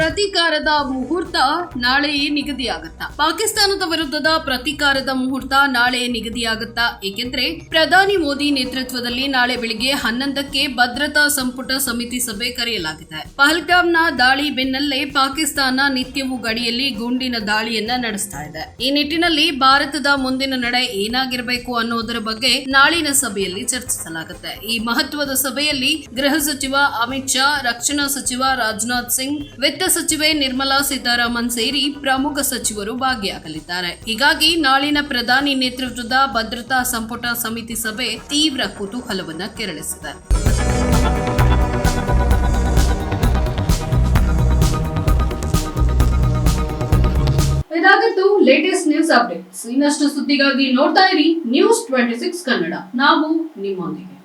ಪ್ರತೀಕಾರದ ಮುಹೂರ್ತ ನಾಳೆ ನಿಗದಿಯಾಗತ್ತಾ? ಪಾಕಿಸ್ತಾನದ ವಿರುದ್ಧದ ಪ್ರತೀಕಾರದ ಮುಹೂರ್ತ ನಾಳೆ ನಿಗದಿಯಾಗತ್ತಾ? ಏಕೆಂದ್ರೆ ಪ್ರಧಾನಿ ಮೋದಿ ನೇತೃತ್ವದಲ್ಲಿ ನಾಳೆ ಬೆಳಿಗ್ಗೆ ಹನ್ನೊಂದಕ್ಕೆ ಭದ್ರತಾ ಸಂಪುಟ ಸಮಿತಿ ಸಭೆ ಕರೆಯಲಾಗಿದೆ. ಪಹಲ್ಗಾಮ್ನ ದಾಳಿ ಬೆನ್ನಲ್ಲೇ ಪಾಕಿಸ್ತಾನ ನಿತ್ಯವೂ ಗಡಿಯಲ್ಲಿ ಗುಂಡಿನ ದಾಳಿಯನ್ನ ನಡೆಸ್ತಾ ಇದೆ. ಈ ನಿಟ್ಟಿನಲ್ಲಿ ಭಾರತದ ಮುಂದಿನ ನಡೆ ಏನಾಗಿರಬೇಕು ಅನ್ನೋದರ ಬಗ್ಗೆ ನಾಳಿನ ಸಭೆಯಲ್ಲಿ ಚರ್ಚಿಸಲಾಗುತ್ತೆ. ಈ ಮಹತ್ವದ ಸಭೆಯಲ್ಲಿ ಗೃಹ ಸಚಿವ ಅಮಿತ್ ಶಾ, ರಕ್ಷಣಾ ಸಚಿವ ರಾಜನಾಥ್ ಸಿಂಗ್, ವಿತ್ತ ಸಚಿವೆ ನಿರ್ಮಲಾ ಸೀತಾರಾಮನ್ ಸೇರಿ ಪ್ರಮುಖ ಸಚಿವರು ಭಾಗಿಯಾಗಲಿದ್ದಾರೆ. ಹೀಗಾಗಿ ನಾಳಿನ ಪ್ರಧಾನಿ ನೇತೃತ್ವದ ಭದ್ರತಾ ಸಂಪುಟ ಸಮಿತಿ ಸಭೆ ತೀವ್ರ ಕುತೂಹಲವನ್ನು ಕೆರಳಿಸಿದೆ. ಇದಾಗಿತ್ತು ಲೇಟೆಸ್ಟ್ ನ್ಯೂಸ್ ಅಪ್ಡೇಟ್ಸ್. ಇನ್ನಷ್ಟು ಸುದ್ದಿಗಾಗಿ ನೋಡ್ತಾ ಇರಿ ನ್ಯೂಸ್ ಟ್ವೆಂಟಿ ಸಿಕ್ಸ್ ಕನ್ನಡ. ನಾವು ನಿಮ್ಮೊಂದಿಗೆ.